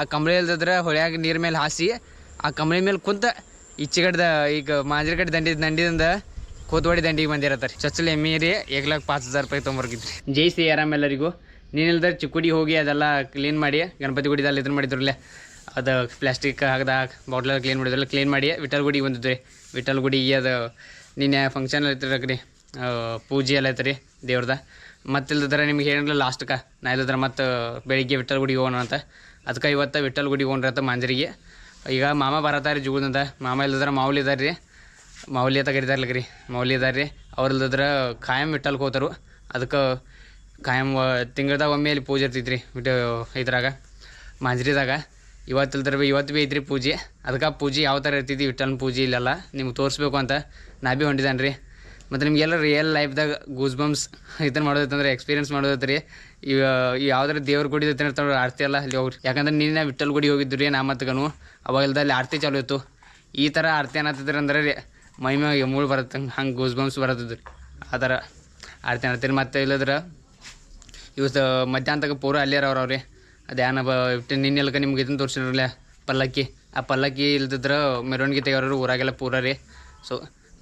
ಆ ಕಂಬಳಿ ಇಲ್ದಿದ್ರೆ ಹೊಳ್ಯಾಗ ನೀರು ಮೇಲೆ ಹಾಸಿ ಆ ಕಂಬಳಿ ಮೇಲೆ ಕುಂತ ಈಚೆಗಡ್ದ ಈಗ ಮಾಂಜರಿಗಡ್ಡೆ ದಂಡಿ ದಂಡಿದಿಂದ ಕೋತ್ವಾಡಿ ದಂಡಿಗೆ ಬಂದಿರತ್ತಾರೆ ಚಚ್ಚಲ್ ಎಮ್ಮೆ ರೀ ಏಕ್ ಪಾಚ್ ಹಜಾರ್ ರೂಪಾಯಿ ತೊಗೊಂಬರ್ಗಿದ್ರಿ ಜೈ ಸಿ ಆರಾಮ್ ಎಲ್ಲರಿಗೂ. ನೀನಿಲ್ದ್ರೆ ಚಿಕ್ಕುಡಿ ಹೋಗಿ ಅದೆಲ್ಲ ಕ್ಲೀನ್ ಮಾಡಿ, ಗಣಪತಿ ಗುಡಿದಲ್ಲಿ ಇದನ್ನ ಮಾಡಿದ್ರಲ್ಲೇ, ಅದು ಪ್ಲಾಸ್ಟಿಕ್ ಹಾಕ್ದ ಬಾಟ್ಲ ಕ್ಲೀನ್ ಮಾಡಿದ್ರಲ್ಲ ಕ್ಲೀನ್ ಮಾಡಿ, ವಿಠಲ್ ಗುಡಿಗೆ ಬಂದಿದ್ರಿ ವಿಠಲ್ ಗುಡಿ ಅದು ನಿನ್ನೆ ಫಂಕ್ಷನ್ ಐತ್ರಿ ಪೂಜೆ ಎಲ್ಲ ಐತ್ರಿ ದೇವ್ರದ. ಮತ್ತೆ ಇಲ್ದಿದ್ರೆ ನಿಮ್ಗೆ ಹೇಳಿಲ್ಲ ಲಾಸ್ಟ್ಕ ನಾ ಇಲ್ಲದ್ರೆ ಮತ್ತೆ ಬೆಳಿಗ್ಗೆ ವಿಠಲ್ ಗುಡಿಗೆ ಹೋಗೋಣ ಅಂತ. ಅದಕ್ಕೆ ಇವತ್ತು ವಿಠಲ್ ಗುಡಿಗೆ ಹೋಗ್ರತ್ತ ಮಾಂಜರಿಗೆ. ಈಗ ಮಾಮ ಬರತ್ತಾರೆ ಜುಗುದಂದ ಮಾಮ ಇಲ್ಲದ್ರೆ ಮಾವಲಿ ಇದಾರೆ ರೀ ಅಂತ ಕರಿತಾರಲ್ಲ ರೀ ಮೌಲ್ಯ ಇದಾರೆ ರೀ ಅವ್ರು ಇಲ್ಲದ್ರೆ ಖಾಯಂ ವಿಠಲ್ಗೆ ಹೋತಾರು ಅದಕ್ಕೆ ಖಾಯಂ ತಿಂಗಳದಾಗ ಒಮ್ಮೆ ಅಲ್ಲಿ ಪೂಜೆ ಇರ್ತೈತೆ ರೀ ವಿಟ ಇದ್ರಾಗ, ಮಾಂಜರಿದಾಗ. ಇವತ್ತು ಇಲ್ದ್ರೆ ಭೀ ಇವತ್ತು ಭೀ ಐತ್ರಿ ಪೂಜೆ. ಅದಕ್ಕೆ ಪೂಜೆ ಯಾವ ಥರ ಇರ್ತೈತಿ ವಿಠಲ್ನ ಪೂಜೆ ಇಲ್ಲೆಲ್ಲ ನಿಮ್ಗೆ ತೋರಿಸ್ಬೇಕು ಅಂತ ನಾ ಭೀ ಹೊಂಟಿದ್ದಾನೆ ರೀ ಮತ್ತು ನಿಮಗೆಲ್ಲ ರಿಯಲ್ ಲೈಫ್ದಾಗ ಗೂಸ್ ಬಂಪ್ಸ್ ಇದನ್ನು ಮಾಡೋದೈತಂದ್ರೆ ಎಕ್ಸ್ಪೀರಿಯನ್ಸ್ ಮಾಡೋದೈತೆ ರೀ. ಈಗ ಯಾವ್ದಾರ ದೇವ್ರ ಗುಡಿ ಇರ್ತಾವೆ ಆರತಿ ಎಲ್ಲ ಅಲ್ಲಿ ಹೋಗ್ರಿ. ಯಾಕಂದ್ರೆ ನಿನ್ನೆ ವಿಠಲ್ ಗುಡಿ ಹೋಗಿದ್ದು ರೀ, ನಾ ಮತ್ಗನು ಅವಾಗಿಲ್ದ ಅಲ್ಲಿ ಆರತಿ ಚಾಲು ಇತ್ತು. ಈ ಥರ ಆರತಿ ಅನ್ನತ್ತಿದ್ರೆ ಅಂದ್ರೆ ರೀ, ಮೈ ಮ್ಯಾಗ ಮೂಳು ಬರುತ್ತೆ, ಹಂಗೆ ಗೂಸ್ ಬಂಬ್ಸ್ ಬರತ್ತದ್ರಿ ಆ ಥರ ಆರತಿ ಅನ್ನತ್ತೀರಿ. ಮತ್ತು ಇಲ್ಲದ್ರೆ, ಇವತ್ತು ಮಧ್ಯಾಹ್ನ ತಗ ಪೂರ ಅಲ್ಲೇ ಅವ್ರು ಅವ್ರಿ ಅದ್ಯಾನ ಬ ನಿನ್ನೆಲ್ಕ ನಿಮ್ಗೆ ಇದನ್ನು ತೋರಿಸಿರಲ್ಲ ಪಲ್ಲಕ್ಕಿ. ಆ ಪಲ್ಲಕ್ಕಿ ಇಲ್ದಿದ್ರೆ ಮೆರವಣಿಗೆ ತೆಗೋರು ಊರಾಗೆಲ್ಲ ಪೂರ ರೀ. ಸೊ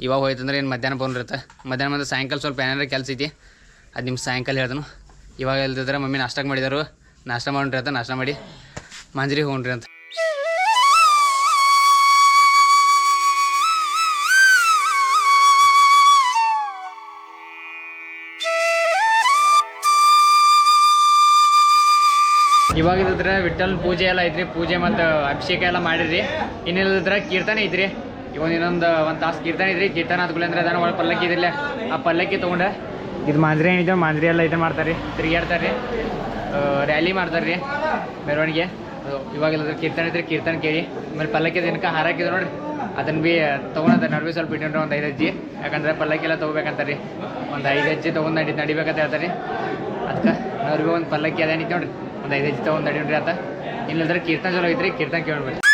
ಇವಾಗ ಹೋಯ್ತಂದ್ರೆ ಏನು ಮಧ್ಯಾಹ್ನ ಬಂದಿರುತ್ತೆ ಮಧ್ಯಾಹ್ನ ಬಂದು ಸಾಯಂಕಾಲ ಸ್ವಲ್ಪ ಏನಾರ ಕೆಲಸ ಐತಿ. ಅದು ನಿಮ್ಗೆ ಸಾಯಂಕಾಲ ಹೇಳ್ದನು ಇವಾಗ ಇಲ್ದಿದ್ರೆ ಮಮ್ಮಿ ನಾಷ್ಟಕ್ಕೆ ಮಾಡಿದಾರು. ನಾಷ್ಟ ಮಾಡ್ರಿ ಅಂತ, ನಾಷ್ಟ ಮಾಡಿ. ಮಾಂಜ್ರಿ ಹೋಗ್ರಿ ಅಂತ. ಇವಾಗ ಇದ್ರೆ ವಿಠಲ್ ಪೂಜೆ ಎಲ್ಲ ಐತ್ರಿ. ಪೂಜೆ ಮತ್ತು ಅಭಿಷೇಕ ಎಲ್ಲ ಮಾಡಿರಿ ಇನ್ನಿಲ್ಲದ್ರೆ ಕೀರ್ತನೆ ಐತ್ರಿ. ಇವಾಗ ಇನ್ನೊಂದು ಒಂದು ತಾಸು ಕೀರ್ತನ ಇದ್ರಿ ಕೀರ್ತನ ಗುಲೇಂದ್ರ ಅಂದ್ರೆ ಅದನ್ನ ಒಳಗೆ ಪಲ್ಲಕ್ಕಿ ಇದಿಲ್ಲ ಆ ಪಲ್ಲಕ್ಕಿ ತಗೊಂಡ. ಇದು ಮಾಂಜ್ರಿ ಏನಿದೆ ಮಾಂಜ್ರಿ ಎಲ್ಲ ಇದು ಮಾಡ್ತಾರೆ ರೀ ತಿರುಗಾಡ್ತಾರೆ ರೀ ರ್ಯಾಲಿ ಮಾಡ್ತಾರೆ ರೀ ಮೆರವಣಿಗೆ ಅದು ಕೀರ್ತನ ಇದ್ರಿ ಕೀರ್ತನ ಕೇಳಿ. ಆಮೇಲೆ ಪಲ್ಲಕ್ಕಿ ದಿನಕ್ಕೆ ಹಾರಾಕಿದ್ರು ನೋಡ್ರಿ. ಅದನ್ನ ಭೀ ತೊಗೊಂಡ ನಡುವೆ ಸ್ವಲ್ಪ ಇಟ್ಕೊಂಡ್ರೆ ಒಂದು ಐದು ಅಜ್ಜಿ. ಯಾಕಂದ್ರೆ ಪಲ್ಲಕ್ಕಿ ಎಲ್ಲ ತೊಗೋಬೇಕಂತಾರೆ ರೀ ಒಂದು ಐದು ಅಜ್ಜಿ ತೊಗೊಂಡು ನಡಿ ನಡಿಬೇಕಂತ ಹೇಳ್ತಾರೆ ರೀ ಅದಕ್ಕೆ ಅವ್ರಿಗೆ ಒಂದು ಪಲ್ಲಕ್ಕಿ ಅದೇನಿತ್ತು ನೋಡ್ರಿ. ಒಂದು ಐದು ಹೆಜ್ಜೆ ತೊಗೊಂಡು ನೋಡ್ರಿ ಆತ. ಇಲ್ಲಂದ್ರೆ ಕೀರ್ತನ ಚಲೋ ಐತ್ರಿ ಕೀರ್ತನ ಕೇಳ್ಬೇಡಿ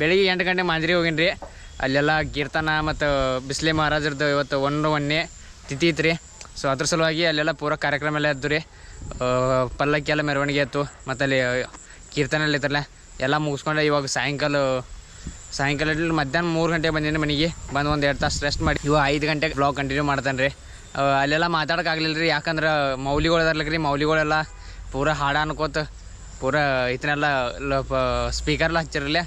ಬೆಳಿಗ್ಗೆ ಎಂಟು ಗಂಟೆ ಮಾಂಜ್ರಿ ಹೋಗಿನ್ರಿ. ಅಲ್ಲೆಲ್ಲ ಕೀರ್ತನ ಮತ್ತು ಬಿಸ್ಲೆ ಮಹಾರಾಜರದ್ದು ಇವತ್ತು ಒಂದು ಒನ್ನೆ ತಿಥಿ ಇತ್ತು ರೀ ಸೊ ಅದ್ರ ಸಲುವಾಗಿ ಅಲ್ಲೆಲ್ಲ ಪೂರ ಕಾರ್ಯಕ್ರಮ ಎಲ್ಲ ಇದ್ದು ರೀ. ಪಲ್ಲಕ್ಕಿ ಎಲ್ಲ ಮೆರವಣಿಗೆ ಇತ್ತು ಮತ್ತು ಅಲ್ಲಿ ಕೀರ್ತನೆ ಎಲ್ಲ ಇತ್ತಲ್ಲ ಎಲ್ಲ ಮುಗಿಸ್ಕೊಂಡು ಇವಾಗ ಸಾಯಂಕಾಲ ಸಾಯಂಕಾಲ ಮಧ್ಯಾಹ್ನ ಮೂರು ಗಂಟೆಗೆ ಬಂದೀನಿ ಮನೆಗೆ. ಬಂದು ಒಂದು ಎರಡು ತಾಸು ರೆಸ್ಟ್ ಮಾಡಿ. ಇವಾಗ ಐದು ಗಂಟೆಗೆ ಬ್ಲಾಗ್ ಕಂಟಿನ್ಯೂ ಮಾಡ್ತಾನೆ ರೀ. ಅಲ್ಲೆಲ್ಲ ಮಾತಾಡೋಕ್ಕಾಗಲಿಲ್ಲ ರೀ. ಯಾಕಂದ್ರೆ ಮೌಲಿಗಳು ರೀ ಮೌಲಿಗಳೆಲ್ಲ ಪೂರ ಹಾಡ ಅನ್ಕೋತ ಪೂರ ಇದನ್ನೆಲ್ಲ ಸ್ಪೀಕರ್ಲ ಹಚ್ಚಿರಲ್ಲ.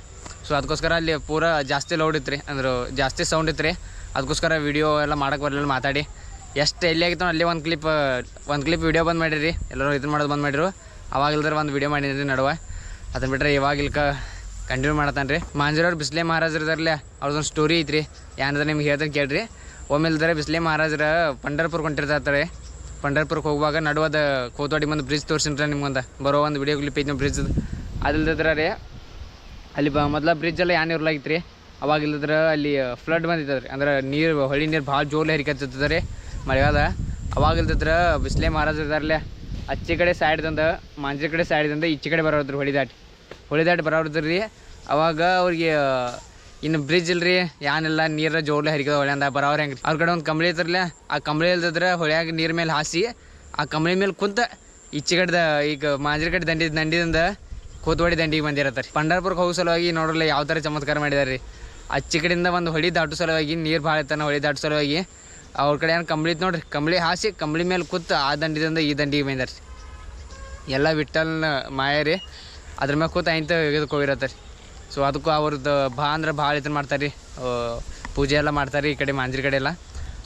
ಸೊ ಅದಕ್ಕೋಸ್ಕರ ಅಲ್ಲಿ ಪೂರ ಜಾಸ್ತಿ ಲೌಡ್ ಇತ್ತು ರೀ ಅಂದ್ರೆ ಜಾಸ್ತಿ ಸೌಂಡ್ ಇತ್ತು ರೀ ಅದಕ್ಕೋಸ್ಕರ ವೀಡಿಯೋ ಎಲ್ಲ ಮಾಡೋಕೆ ಬರಲಿಲ್ಲ ಮಾತಾಡಿ. ಎಷ್ಟು ಎಲ್ಲಿ ಆಗಿತ್ತು ಅಲ್ಲಿ ಒಂದು ಕ್ಲಿಪ್ ಒಂದು ಕ್ಲಿಪ್ ವೀಡಿಯೋ ಬಂದ್ ಮಾಡಿರಿ. ಎಲ್ಲರೂ ಇದನ್ನು ಮಾಡೋದು ಬಂದ್ ಮಾಡಿರು. ಅವಾಗಿಲ್ದ್ರೆ ಒಂದು ವಿಡಿಯೋ ಮಾಡಿದ್ರಿ ನಡುವೆ. ಅದನ್ನ ಬಿಟ್ಟರೆ ಇವಾಗ ಇಲ್ಕ ಕಂಟಿನ್ಯೂ ಮಾಡತ್ತಾನೆ ರೀ. ಮಾಂಜರವ್ರು ಬಿಸ್ಲೆ ಮಹಾರಾಜರು ಇದಾರಲ್ಲ ಅವ್ರದ್ದೊಂದು ಸ್ಟೋರಿ ಐತ್ರಿ. ಏನಂದ್ರೆ ನಿಮ್ಗೆ ಹೇಳ್ತಾರೆ ಕೇಳ್ರಿ. ಒಮ್ಮೆ ಬಿಸ್ಲೇ ಮಹಾರಾಜರ ಪಂಡರ್ಪುರ್ಗೆ ಹೊಂಟಿರ್ತಾರೆ ಪಂಡರ್ಪುರ್ಗೆ ಹೋಗುವಾಗ ನಡುವದ ಕೋತವಾಡಿ ಮುಂದೆ ಬ್ರಿಡ್ಜ್ ತೋರಿಸಿನ್ರಿ ನಿಮ್ಗೊಂದು. ಬರೋ ಒಂದು ವಿಡಿಯೋ ಕ್ಲಿಪ್ ಐತಿ ಬ್ರಿಡ್ಜ್ ಅದಲ್ದಿದ್ರೆ ರೀ ಅಲ್ಲಿ ಬ ಮೊದಲ ಬ್ರಿಡ್ಜ್ ಎಲ್ಲ ಯಾನ್ ಇರ್ಲಾಗಿತ್ತು ರೀ ಅವಾಗ ಇಲ್ಲದ್ರೆ ಅಲ್ಲಿ ಫ್ಲಡ್ ಬಂದಿತ್ತು ರೀ ಅಂದ್ರೆ ನೀರು, ಹೊಳಿ ನೀರು ಭಾಳ ಜೋರ್ಲೆ ಹರಿಕತ್ತಿರ್ತದೆ ರೀ ಮಳೆಗಾಲ. ಅವಾಗ ಇಲ್ದಿದ್ರೆ ಬಿಸ್ಲೆ ಮಹಾರಾಜ ಇದಾರಲ್ಲೇ ಅಚ್ಚಿ ಕಡೆ ಸೈಡ್ದಿಂದ ಮಾಂಜಿ ಕಡೆ ಸೈಡ್ದಿಂದ ಈಚೆ ಕಡೆ ಬರೋದ್ರಿ ಹೊಳಿ ದಾಟಿ. ಹೊಳಿ ದಾಟಿ ಬರೋದ್ರಿ ರೀ. ಅವಾಗ ಅವ್ರಿಗೆ ಇನ್ನು ಬ್ರಿಡ್ಜ್ ಇಲ್ರಿ ಯಾನೆಲ್ಲ ನೀರ ಜೋರ್ಲೆ ಹರಿಕದ ಹೊಳೆ ಅಂದ ಬರೋರು ಹೆಂಗೆ ಅವ್ರ ಕಡೆ ಒಂದು ಕಂಬಳಿ ಐತ್ರಲ್ಲ ಆ ಕಂಬಳಿ ಇಲ್ದಿದ್ರೆ ಹೊಳ್ಯಾಗ ನೀರ್ ಮೇಲೆ ಹಾಸಿ, ಆ ಕಂಬಳಿ ಮೇಲೆ ಕುಂತ ಈಚೆ ಕಡೆದ, ಈಗ ಮಾಂಜರಿ ಕಡೆ ದಂಡಿ, ದಂಡಿದಿಂದ ಕೋತ್ವಾಡಿ ದಂಡಿಗೆ ಬಂದಿರತ್ತಾರೆ ಪಂಡರ್ಪುರಕ್ಕೆ ಹೋಗೋ ಸಲುವಾಗಿ ನೋಡ್ರಲ್ಲ ಯಾವ ಥರ ಚಮತ್ಕಾರ ಮಾಡಿದಾರೆ ರೀ. ಅಚ್ಚಿ ಕಡೆಯಿಂದ ಒಂದು ಹೊಳಿ ದಾಟು ಸಲುವಾಗಿ, ನೀರು ಭಾಳ ಇರ್ತಾನೆ ಹೊಳಿ ದಾಟು ಸಲುವಾಗಿ ಅವ್ರ ಕಡೆ ಏನು ಕಂಬಳಿ ನೋಡ್ರಿ. ಕಂಬಳಿ ಹಾಸಿ ಕಂಬಳಿ ಮೇಲೆ ಕೂತು ಆ ದಂಡಿದಿಂದ ಈ ದಂಡಿಗೆ ಬಂದಾರೆ ಎಲ್ಲ ವಿಠಲ್ನ ಮಾಯರಿ ಅದ್ರ ಮೇಲೆ ಕೂತು ಆಯ್ತು ಇದ್ಕೋಗಿರತ್ತಾರೆ ಸೊ ಅದಕ್ಕೂ ಅವ್ರದ್ದು ಬಾ ಅಂದ್ರೆ ಭಾಳ ಇದನ್ನ ಮಾಡ್ತಾರೆ ರೀ. ಪೂಜೆ ಎಲ್ಲ ಮಾಡ್ತಾರೆ ಈ ಕಡೆ ಮಾಂಜ್ರಿ ಕಡೆ ಎಲ್ಲ.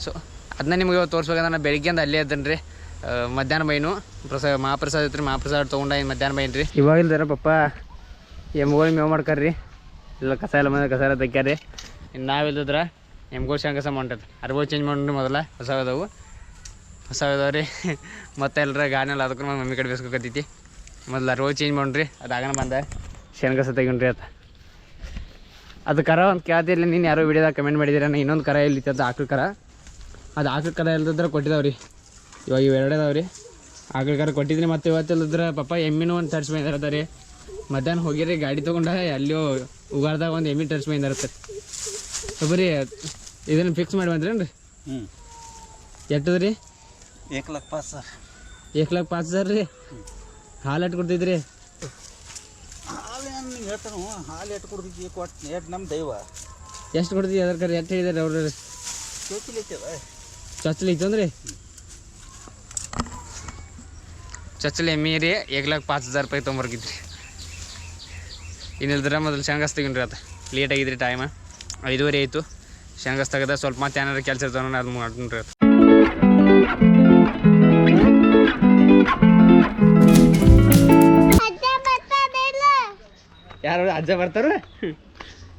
ಸೊ ಅದನ್ನ ನಿಮಗೆ ತೋರಿಸ್ಬೇಕಂದ್ರೆ ನಾನು ಬೆಳಿಗ್ಗೆಯಿಂದ ಅಲ್ಲೇ ಇದ್ದೇನೆ ರೀ. ಮಧ್ಯಾಹ್ನ ಬೈನು ಪ್ರಸಾದ, ಮಹಾಪ್ರಸಾದ ಐತ್ರಿ ಮಹಾಪ್ರಸಾದ ತೊಗೊಂಡು ಮಧ್ಯಾಹ್ನ ಬೈನ್ ರೀ ಇವಾಗ ಇಲ್ದಾರ ಪಪ್ಪ ಎಮ್ಗಳು ಮೇವು ಮಾಡ್ಕಾರ್ರಿ. ಇಲ್ಲ ಕಸ ಎಲ್ಲ ಮಾಡಿದ್ರೆ ಕಸ ಎಲ್ಲ ತೆಗ್ಯಾರಿ. ಇನ್ನು ನಾವಿಲ್ಲದ್ರ ಎಮ್ಗಳು ಶಂಕಸ ಹೊಂಟದ ಅರ್ಬೋದು ಚೇಂಜ್ ಮಾಡ್ರಿ ಮೊದಲ ಹೊಸ ಅದಾವು. ಹೊಸ ಇದಾವೆ ರೀ ಮತ್ತೆ ಎಲ್ಲರ ಗಾಡಿನಲ್ಲಿ ಅದಕ್ಕೂ ಮಮ್ಮಿ ಕಡೆ ಬೇಸ್ಕೊಕತ್ತೈತಿ ಮೊದಲು ಅರ್ಬೋದು ಚೇಂಜ್ ಮಾಡ್ರಿ, ಅದು ಆಗನ ಬಂದ. ಶನಗಸ ತೆಗಿನ್ರಿ ಆತ ಅದು. ಕರ ಒಂದು ಕೇಳ್ತಿರ್ಲಿ ನೀನು ಯಾರೋ ವಿಡಿಯೋದಾಗ ಕಮೆಂಟ್ ಮಾಡಿದ್ದೀರ ಇನ್ನೊಂದು ಕರ ಇಲ್ಲಿತ್ತು ಅದು ಆಕಳು ಕರ. ಅದು ಆಕಳು ಕರ ಇಲ್ದಿದ್ರೆ ಕೊಟ್ಟಿದ್ದಾವೆ ರೀ ಇವಾಗ ಇವೆರಡೇ ಅದಾವೆ ರೀ ಕರ ಕೊಟ್ಟಿದ್ರಿ ಮತ್ತೆ ಇವತ್ತಿಲ್ಲದ್ರ ಪಾಪ ಪಪ್ಪ ಎಮ್ಮಿನೂ ಒಂದು ತರ್ಸ್ ಬಂದಿರತ್ತ ರೀ. ಮಧ್ಯಾಹ್ನ ಹೋಗಿರಿ ಗಾಡಿ ತೊಗೊಂಡ ಅಲ್ಲಿಯೋ ಉಗಾರ್ದಾಗ ಒಂದು ಎಮ್ಮಿ ತರ್ಸ್ ಬಂದಿರತ್ತೆ ಬರೀ ಇದನ್ನು ಫಿಕ್ಸ್ ಮಾಡಿ ಬಂದ್ರೇನು ರೀ ಹ್ಞೂ ಎಟ್ಟದ ರೀ ಏಕ್ ಲಕ್ಷ ಪಾಸ್ ಸರ್. ಏಕ್ ಲಕ್ಷ ಪಾಸ್ ಸರ್ ರೀ. ಹಾಲು ಎಟ್ಟು ಕೊಡ್ತಿದ್ರಿ? ಹಾಲು ಹೇಳ್ತಾನು ಹಾಲು ಎಟ್ಟು ಕೊಡ್ತಿದ್ವಿ ಕೊಟ್ಟು ನಮ್ಮ ದೈವ. ಎಷ್ಟು ಕೊಡ್ತೀವಿ ಅದ್ರ ಕರೆ ಎಟ್ಟು ಹೇಳಿದಾರೆ ಚೊಚ್ಚಲಿ ಚೋಚಿಲಿತ್ತದ ಚಚ್ಚಲಿ ಐತಂದ್ರಿ ಚಚ್ಚಲಿ ಮೀರಿ ಲಾಕ್ ಪಾಚ್ ಹಜಾರ್ ರೂಪಾಯಿ ತೊಗೊಂಬರ್ಗಿದ್ರಿ ಇನ್ನಿಲ್ದ್ರೆ ಮೊದಲು ಶೇಂಗಾಸ್ ತೆಗಿನ್ರಿ ಅದು. ಲೇಟ್ ಆಗಿದ್ರಿ ಟೈಮ್ ಐದುವರೆ ಆಯಿತು. ಶೇಂಗಾಸ್ ತೆಗೆದ ಸ್ವಲ್ಪ ಮತ್ತೆ ಏನಾರು ಕೆಲಸ ಇರ್ತಾವ ಅದು. ಮಾಡ್ಕೊಂಡ್ರಿ ರೀ ಯಾರು ಅಜ್ಜ ಬರ್ತಾರ?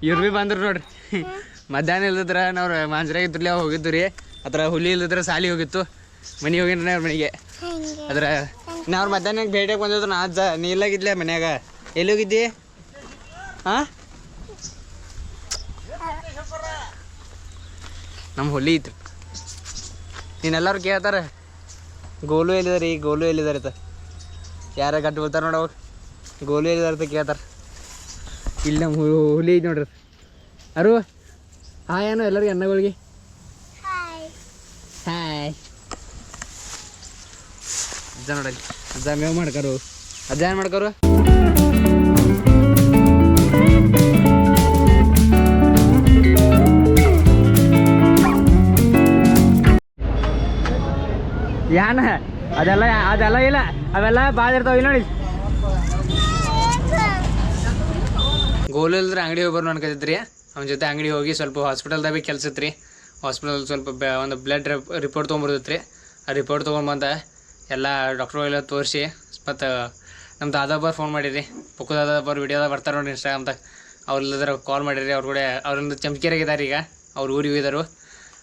ಇವ್ರು ಭೀ ಬಂದ್ರು ನೋಡ್ರಿ. ಮಧ್ಯಾಹ್ನ ಇಲ್ದಿದ್ರ ನಾವು ಮಾಂಜ್ರಾಗ ಇದ್ರಲ್ಲ ಹೋಗಿದ್ದು ರೀ ಅದ್ರ ಹುಲಿ ಇಲ್ದಿದ್ರ ಸಾಲಿ ಹೋಗಿತ್ತು. ಮನೆಗೆ ಹೋಗಿನ್ರಿ ಅವ್ರ ಮನೆಗೆ. ಅದ್ರ ನಾ ಅವ್ರ ಮಧ್ಯಾಹ್ನ ಭೇಟಿಯಾಗಿ ಬಂದಿದ್ರು, ನಾ ಅಜ್ಜ ನೀ ಇಲ್ಲಾಗಿದ್ಲೆ ಮನ್ಯಾಗ. ಎಲ್ಲಿ ಹೋಗಿದ್ದಿ ಹಾಂ ನಮ್ಮ ಹುಲಿ ಇತ್ತು ನೀನೆಲ್ಲರೂ ಕೇಳ್ತಾರೆ? ಗೋಲು ಎಲ್ಲಿದಾರೆ, ಈ ಗೋಲು ಎಲ್ಲಿದಾರೆ ಅಂತ. ಯಾರ ಗಟ್ಟಿ ನೋಡಿ ಗೋಲು ಎಲ್ಲಿದಾರೆ ಅಂತ ಕೇಳ್ತಾರೆ. ಇಲ್ಲಿ ನಮ್ಮ ಹುಲಿ ಐತಿ ನೋಡ್ರಿ. ಅರು ಹಾಂ ಏನು ಎಲ್ಲರಿಗೆ ಅನ್ನಗಳಿಗೆ ಅಜ್ಜ ನೋಡಲ್ಲಿ. ಅಜ್ಜ ಮೇವು ಮಾಡ್ಕರು ಅಜ್ಜ ಏನು ಮಾಡ್ಕರು ಯಾನ? ಅದೆಲ್ಲ ಅದೆಲ್ಲ ಇಲ್ಲ. ಅವೆಲ್ಲ ಭಾಳ ಇರ್ತಾವ ಇಲ್ಲ ನೋಡಿ. ಗೋಲು ಇಲ್ದ್ರೆ ಅಂಗಡಿ ಹೋಗಿ ಬರೋ ಅವ್ನ ಜೊತೆ ಅಂಗಡಿ ಹೋಗಿ ಸ್ವಲ್ಪ ಹಾಸ್ಪಿಟಲ್ದಾಗ ಭೀ ಕೆಲಸ ಇತ್ತು ರೀ ಹಾಸ್ಪಿಟಲ್ ಸ್ವಲ್ಪ ಒಂದು ಬ್ಲಡ್ ರಿಪೋರ್ಟ್ ತೊಗೊಂಬರ್ತೈತ್ರಿ ಆ ರಿಪೋರ್ಟ್ ತೊಗೊಂಬಂದ ಎಲ್ಲ ಡಾಕ್ಟ್ರುಗಳೆಲ್ಲ ತೋರಿಸಿ, ಮತ್ತು ನಮ್ಮ ದಾದಾಬರ್ ಫೋನ್ ಮಾಡಿರಿ. ಪುಕ್ಕು ದಾದಾಬರ್ ವಿಡಿಯೋದಾಗ ಬರ್ತಾರೆ ನೋಡಿ ಇನ್ಸ್ಟಾಗ್ರಾಮ್ದಾಗ ಅವ್ರಿಲ್ಲದ್ರ ಕಾಲ್ ಮಾಡಿರಿ, ಅವ್ರ ಕೂಡ ಅವ್ರೊಂದು ಇದ್ದಾರೆ ಈಗ. ಅವ್ರು ಊರಿಗೆ ಹೋಗಿದ್ದಾರೆ.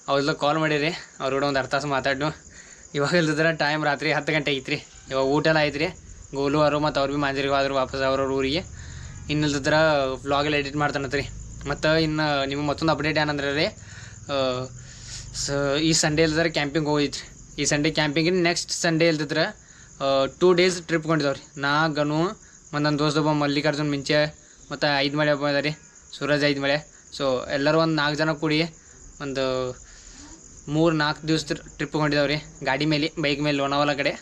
ಅವ್ರೆಲ್ಲ ಕಾಲ್ ಮಾಡಿರಿ, ಅವ್ರ ಕೂಡ ಒಂದು ಅರ್ಧ ಮಾತಾಡ್ನು. ಇವಾಗ ಇಲ್ದಿದ್ರೆ ಟೈಮ್ ರಾತ್ರಿ ಹತ್ತು ಗಂಟೆ ಐತ್ರಿ. ಇವಾಗ ಊಟ ಎಲ್ಲ ಐತ್ರಿ. ಗೋಲು ಅವರು ಮತ್ತು ಅವ್ರು ಭೀ ಮಾಂಜರಿಗೆ ಹೋದ್ರು ವಾಪಸ್ ಅವ್ರವ್ರ ಊರಿಗೆ. ಇನ್ನಿಲ್ದಿದ್ರೆ ವ್ಲಾಗೆಲ್ಲ ಎಡಿಟ್ ಮಾಡ್ತಾನತ್ರಿ. ಮತ್ತು ಇನ್ನು ನಿಮ್ಗೆ ಮತ್ತೊಂದು ಅಪ್ಡೇಟ್ ಏನಂದ್ರೆ ರೀ ಸ ಈ ಸಂಡೇ ಇಲ್ದಿದ್ರೆ ಕ್ಯಾಂಪಿಂಗ್ ಹೋಗಿದ್ರಿ. ಈ ಸಂಡೇ ಕ್ಯಾಂಪಿಂಗ್ ನೆಕ್ಸ್ಟ್ ಸಂಡೇ ಇಲ್ದಿದ್ರೆ ಟೂ ಡೇಸ್ ಟ್ರಿಪ್ ಕೊಂಡಿದ್ದಾವೆ ರೀ ನಾ, ಗನು, ಮತ್ತು ನನ್ನ ದೋಸ್ತ ಒಬ್ಬ ಮಲ್ಲಿಕಾರ್ಜುನ್ ಮಿಂಚೆ, ಮತ್ತು ಐದು ಮಳೆ ಒಬ್ಬ ಇದಾರೆ, ಸೂರಜ್ ಐದು ಮಳೆ. ಸೊ ಎಲ್ಲರೂ ಒಂದು ನಾಲ್ಕು ಜನ ಕೂಡಿ ಒಂದು ಮೂರು, ನಾಲ್ಕು ದಿವಸ ಟ್ರಿಪ್ ಕೊಂಡಿದ್ದಾವೆ ರೀ ಗಾಡಿ ಮೇಲೆ ಬೈಕ್ ಮೇಲೆ, ಲೋನಾವಾಲ ಕಡೆ.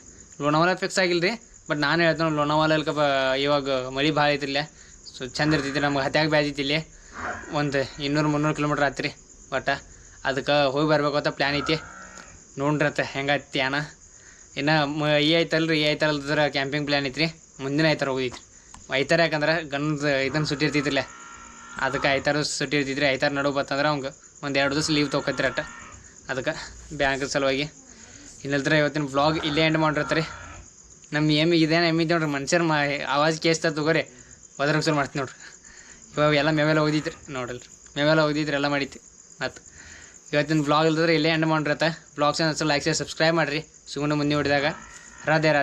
ಲೋನಾವಾಲ ಫಿಕ್ಸ್ ಆಗಿಲ್ಲ ರೀ ಬಟ್ ನಾನು ಹೇಳ್ತೇನೆ ಲೋನಾವಾಲ ಇಲ್ಕ ಇವಾಗ ಮಳೆ ಭಾಳ ಐತಿ ಇಲ್ಲೇ. ಸೊ ಚಂದ ಇರ್ತೈತಿ ನಮ್ಗೆ ಹತ್ಯಾಗ ಬ್ಯಾಜೈತಿ ಇಲ್ಲಿ. ಒಂದು ಇನ್ನೂರು ಮುನ್ನೂರು ಕಿಲೋಮೀಟ್ರ್ ಆತ್ರಿ, ಒಟ್ಟು. ಅದಕ್ಕೆ ಹೋಗಿ ಬರ್ಬೇಕು ಅಂತ ಪ್ಲ್ಯಾನ್ ಐತಿ. ನೋಡ್ರತ್ತ, ಹೆಂಗೈತಿ ಅಣ್ಣ? ಇನ್ನು ಮ, ಈ ಐತಲ್ರಿ, ಈ ಐತಲ್ದ್ರ ಕ್ಯಾಂಪಿಂಗ್ ಪ್ಲ್ಯಾನ್ ಐತ್ರಿ. ಮುಂದಿನ ಐತಾರ ಹೋಗಿದ್ರಿ ಐತಾರ ಯಾಕಂದ್ರೆ ಗಂಡ ಇದನ್ನು ಸುಟ್ಟಿ ಇರ್ತಿದ್ರಲ್ಲ ಅದಕ್ಕೆ ಐತಾರು ಸುಟ್ಟಿ ಇರ್ತಿದ್ರಿ ಐತಾರ ನಡು ಬತ್ತಂದ್ರೆ ಅವಂಗೆ ಒಂದು ಎರಡು ದಿವಸ ಲೀವ್ ತೊಗೊತಿರ ಅಟ್ಟ. ಅದಕ್ಕೆ ಬ್ಯಾಂಕ್ ಸಲುವಾಗಿ. ಇನ್ನಿಲ್ದ್ರೆ ಇವತ್ತಿನ ಬ್ಲಾಗ್ ಇಲ್ಲೇ ಎಂಡ್ ಮಾಡಿರ್ತಾರೆ. ನಮ್ಮ ಎಮ್ಮಿ ಇದೇನು ಎಮ್ಮಿ ನೋಡ್ರಿ. ಮನುಷ್ಯರು ಮಾ, ಆವಾಜ್ ಕೇಸ್ತಾ ತಗೋರಿ. ಶುರು ಮಾಡ್ತೀನಿ ನೋಡ್ರಿ. ಇವಾಗ ಎಲ್ಲ ಮೇವೆಲ್ಲ ಓದಿದ್ರಿ ನೋಡಲ್ರಿ. ಮೇವೆಲ್ಲ ಓದಿದ್ರಿ ಎಲ್ಲ ಮಾಡಿತ್ತು ಮತ್ತು ಇವತ್ತಿನ ಬ್ಲಾಗ್ ಇಲ್ದಿದ್ರೆ ಇಲ್ಲೇ ಎಂಡ್ ಮಾಡಿರತ್ತೆ ವ್ಲಾಗ್ಸ್ ಲೈಕ್ ಸಬ್ಸ್ಕ್ರೈಬ್ ಮಾಡಿರಿ. ಸುಮ್ಮನೆ ಮುಂದೆ ಹೊಡಿದಾಗ ರಾಧೆ ರಾಧೆ.